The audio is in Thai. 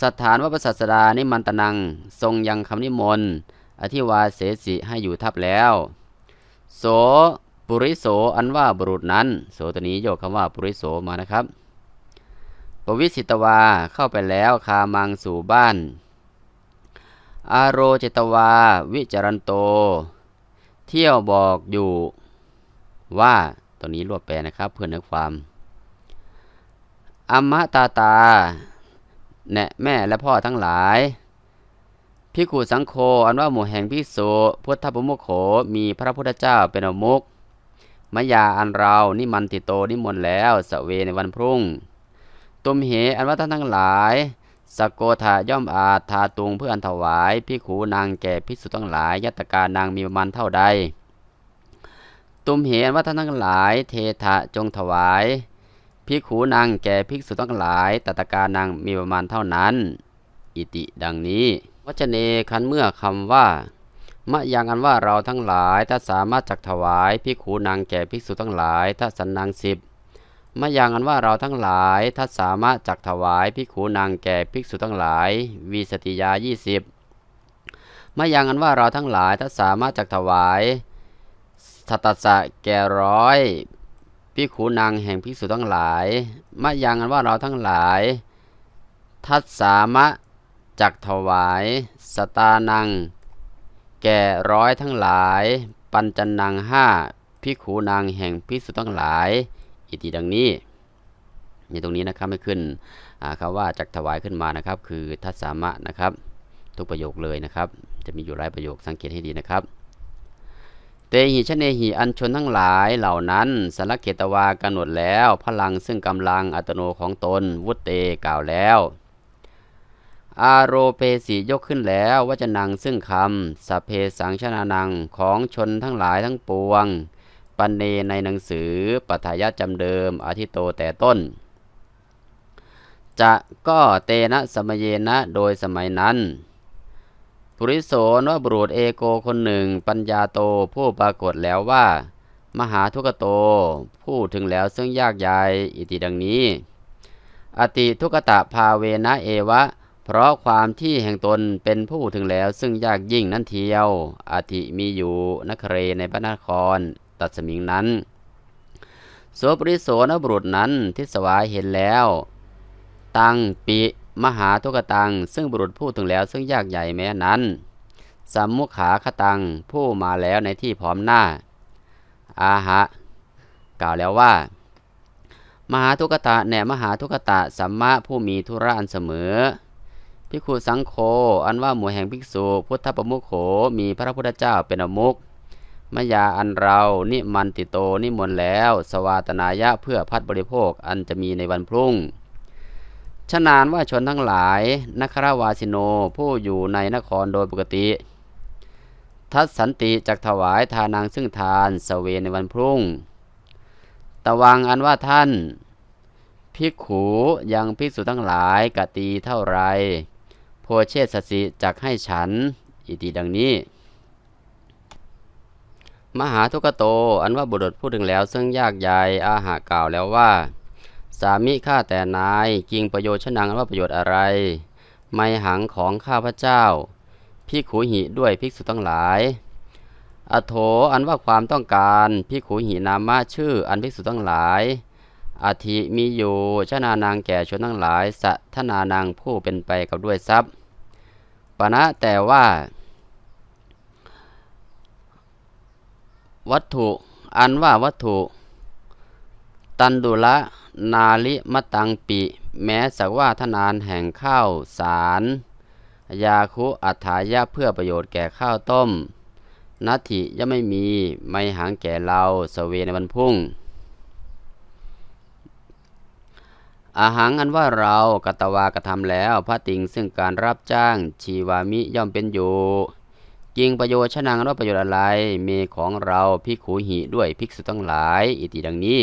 สถานวัดพระศาสดานิมันตนัง ทรงยังคำนิมนต์อธิวาเสสิให้อยู่ทับแล้ว โสปุริโสอันว่าบุรุษนั้น โสตนี้โยกคำว่าปุริโสมานะครับปวิสิตวาเข้าไปแล้วคามังสู่บ้าน อารโรเจตวา วิจารันโต เที่ยวบอกอยู่ว่าตัวนี้รวบแปลนะครับ เพื่อนื้อความอมมะตาตา แนะแม่และพ่อทั้งหลายพิกูสังโฆอันว่าหมู่แห่งพิสุพุทธบุมุขโขมีพระพุทธเจ้าเป็นอมุกมยาอันเรานิมันติโตนิมนต์แล้วสเวในวันพรุ่ง ตุมเหอันว่าท่านทั้งหลายสกโกธาย่อมอาทาตุงเพื่ออันถวายพิขูนางแก่พิสุทั้งหลายยัตการนางมีประมาณเท่าใด ตุมเหอันว่าท่านทั้งหลาย เทถะจงถวาย พิขูนางแก่ภิกษุทั้งหลายตตการนางมีประมาณเท่านั้น อิติดังนี้ วัจเนคันเมื่อคำว่ามะยังอันว่าเราทั้งหลายถ้าสามารถจักถวายพิขูนางแก่ภิกษุทั้งหลายถ้าสันนางสิบมะยังอันว่าเราทั้งหลายถ้าสามารถจักถวายพิขูนางแก่ภิกษุทั้งหลาย วีสติยายี่สิบมะยังอันว่าเราทั้งหลายถ้าสามารถจักถวายสัตตสะแก่ร้อย พิขูนางแห่งภิกษุทั้งหลาย มะยังอันว่าเราทั้งหลาย ทัดสามะจักถวาย สตานัง แก่ร้อยทั้งหลาย ปัญจนังห้าพิขูนางแห่งพิสุทั้งหลาย อิติดังนี้ในตรงนี้นะครับไม่ขึ้นคำว่าจักถวายขึ้นมานะครับ คือทัศสามะนะครับ ทุกประโยคเลยนะครับ จะมีอยู่หลายประโยคสังเกตให้ดีนะครับ เตหิชเนหิอันชนทั้งหลายเหล่านั้นสารเกตวากำหนดแล้ว พลังซึ่งกำลังอัตโนของตน วุตเตกล่าวแล้วอาโรเปสียกขึ้นแล้ววจนังซึ่งคำสพเพสังชนานังของชนทั้งหลายทั้งปวง ปันเนในหนังสือปัทายะจำเดิมอาทิโตแต่ต้น จะก็เตนะสมเยนะโดยสมัยนั้น ปุริโสนว่าบุรุษเอโกคนหนึ่ง ปัญญาโตผู้ปรากฏแล้วว่า มหาทุกโต ผู้ถึงแล้วซึ่งยากใหญ่อิติดังนี้ อติทุกตะภาเวนะเอวะ เพราะความที่แห่งตนเป็นผู้ถึงแล้วซึ่งยากยิ่งนั้นเทียวอาทิมีอยู่นักเรในพระนคร ตัดสมิงนั้นโสปริโสนบุรุษนั้นทิสวายเห็นแล้ว ตังปิ มหาทุกตัง ซึ่งบุรุษผู้ถึงแล้วซึ่งยากใหญ่แม้นั้นสัมมุขาคตัง ผู้มาแล้วในที่พร้อมหน้า อาหะ กล่าวแล้วว่า มหาทุกตะแหนมหาทุกตะสัมมาผู้มีธุระอันเสมอภิกขุสังโฆอันว่าหมู่แห่งภิกษุ พุทธปมุขโขมีพระพุทธเจ้าเป็นอมุกมยาอันเรานิมันติโตนิมนต์แล้ว สวาตนายะเพื่อพัดบริโภคอันจะมีในวันพรุ่ง ฉนานว่าชนทั้งหลายนัคราวาสิโนผู้อยู่ในนครโดยปกติ ทัศสันติจักถวายทานางซึ่งทานสเวในวันพรุ่ง ตะวังอันว่าท่าน ภิกขูยังภิกษุทั้งหลายกตีเท่าไร โพเชสสิจักให้ฉัน อิติดังนี้ มหาทุกโต อันว่าบุตรพูดถึงแล้วซึ่งยากใหญ่อาหากล่าวแล้วว่า สามิข้าแต่นายกิงประโยชน์ชนังว่าประโยชน์อะไร ไม่หังของข้าพระเจ้าพิกขูหิด้วยภิกษุทั้งหลาย อโถอันว่าความต้องการพิกขูหินามะชื่ออันภิกษุทั้งหลายอาทิมีอยู่ชนานางแก่ชนทั้งหลายสัทนานางผู้เป็นไปกับด้วยทรัพย์ปณะแต่ว่า วัตถุ อันว่าวัตถุ ตันดุละ นาลิมตังปิ แม้สักว่าทนานแห่งข้าวสาร ยาคุอัฐายะเพื่อประโยชน์แก่ข้าวต้มนัตถิยังไม่มีไม่หางแก่เราสเวในวันพุ่ง อาหารอันว่าเรากตวากระทำแล้วพระติงซึ่งการรับจ้างชีวามิย่อมเป็นอยู่กิงประโยชน์ชนังว่าประโยชน์อะไรเมของเราพิขูหิด้วยภิกษุทั้งหลาย อิติดังนี้